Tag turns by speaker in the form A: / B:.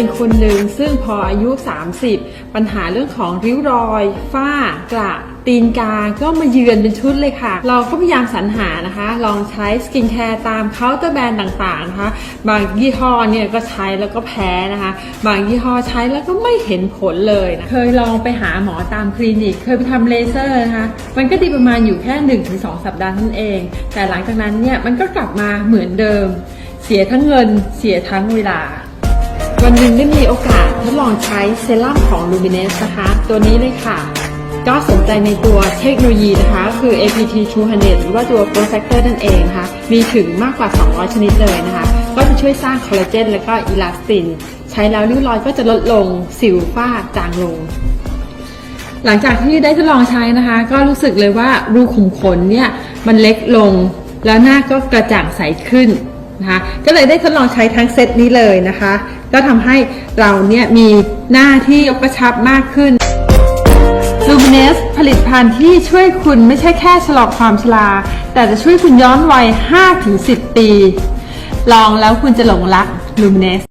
A: เป็นคนหนึ่งซึ่งพออายุ 30 ปัญหาเรื่องของริ้วรอย ฝ้ากระตีนกา ก็มาเยือนเป็นชุดเลยค่ะ เราก็พยายามสรรหานะคะ ลองใช้สกินแคร์ตามเคาน์เตอร์แบรนด์ต่างๆนะคะ บางยี่ห้อเนี่ยก็ใช้แล้วก็แพ้นะคะ บางยี่ห้อใช้แล้วก็ไม่เห็นผลเลยนะ เคยลองไปหาหมอตามคลินิก เคยไปทำเลเซอร์นะคะ มันก็ดีประมาณอยู่แค่ 1-2 สัปดาห์นั้นเอง แต่หลังจากนั้นเนี่ยมันก็กลับมาเหมือนเดิม เสียทั้งเงิน เสียทั้งเวลา วันหนึ่งได้มีโอกาสทดลองใช้เซรั่มของ Luminous นะคะ ตัวนี้เลยค่ะ ก็สนใจในตัวเทคโนโลยีนะคะ คือ APT 200หรือว่าตัว Growth Factor นั่นเองนะคะ มีถึงมากกว่า 200 ชนิดเลยนะคะ ก็จะช่วยสร้างคอลลาเจนและก็อิลาสติน ใช้แล้วริ้วรอยก็จะลดลง สิวฝ้าจางลงหลังจากที่ได้ทดลองใช้นะคะ ก็รู้สึกเลยว่ารูขุมขนเนี่ยมันเล็กลง แล้วหน้าก็กระจ่างใสขึ้นนะคะ ก็เลยได้ทดลองใช้ทั้งเซตนี้เลยนะคะ ก็ทำให้เราเนี่ยมีหน้าที่ยกกระชับมากขึ้น Luminous ผลิตภัณฑ์ที่ช่วยคุณไม่ใช่แค่ชะลอความชรา แต่จะช่วยคุณย้อนวัย 5-10 ปี ลองแล้วคุณจะหลงรัก Luminous